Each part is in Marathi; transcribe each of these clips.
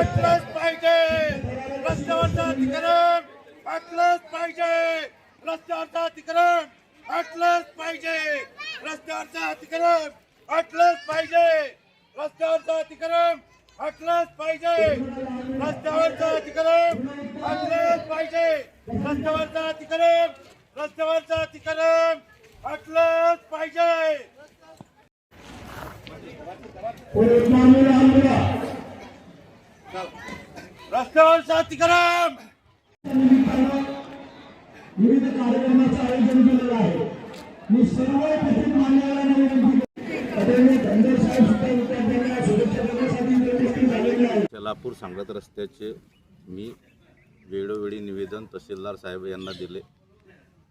अटलच पाहिजे. रस्त्यावरचा अतिक्रम हटलंच पाहिजे. रस्त्यावरचा अतिक्रम अटलच पाहिजे. रस्त्यावरचा अतिक्रम हटलंच पाहिजे. रस्त्यावरचा अतिक्रम हटलंच पाहिजे. रस्त्यावरचा अतिक्रम अटलच पाहिजे. रस्त्यावरचं अतिक्रम रस्त्यावरचा अतिक्रम अटलच पाहिजे. रस्त्यावरचा अतिक्रम विविध कार्यक्रमाचं आयोजन केलेलं आहे. मी सर्व उपस्थित मान्यवरांना विनंती करतो. आदरणीय धनगर साहेब सुद्धा विद्यार्थ्यांना शुभेच्छा देण्यासाठी इथे उपस्थित झालेले आहेत शेलापूर सांगत रस्त्याचे मी वेळोवेळी निवेदन तहसीलदार साहेब यांना दिले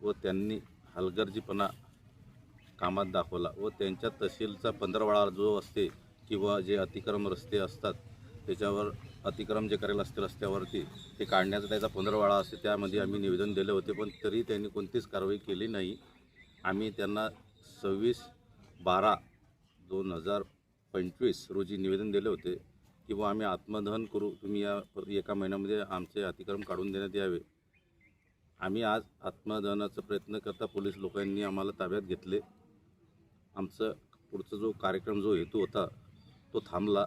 व त्यांनी हलगर्जीपणा कामात दाखवला व त्यांच्या तहसीलचा पंधरवाडा जो असते किंवा जे अतिक्रम रस्ते असतात त्याच्यावर अतिक्रम जे करेल असते रस्त्यावरती ते काढण्याचा त्याचा पंधरवाडा असते त्यामध्ये आम्ही निवेदन दिले होते पण तरी त्यांनी कोणतीच कारवाई केली नाही. आम्ही त्यांना सव्वीस बारा दोन हजार पंचवीस रोजी निवेदन दिले होते किंवा आम्ही आत्मदहन करू तुम्ही या एका महिन्यामध्ये आमचे अतिक्रम काढून देण्यात यावे. आम्ही आज आत्मदहनाचा प्रयत्न करता पोलीस लोकांनी आम्हाला ताब्यात घेतले. आमचं पुढचा जो कार्यक्रम जो हेतू होता तो थांबला.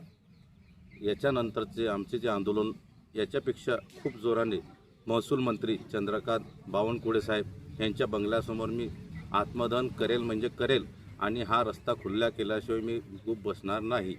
याच्यानंतरचे आमचे जे आंदोलन याच्यापेक्षा खूप जोराने महसूल मंत्री चंद्रकांत बावनकुळे साहेब यांच्या बंगल्यासमोर मी आत्मदहन करेल म्हणजे करेल आणि हा रस्ता खुल्ला केल्याशिवाय मी खूप बसणार नाही.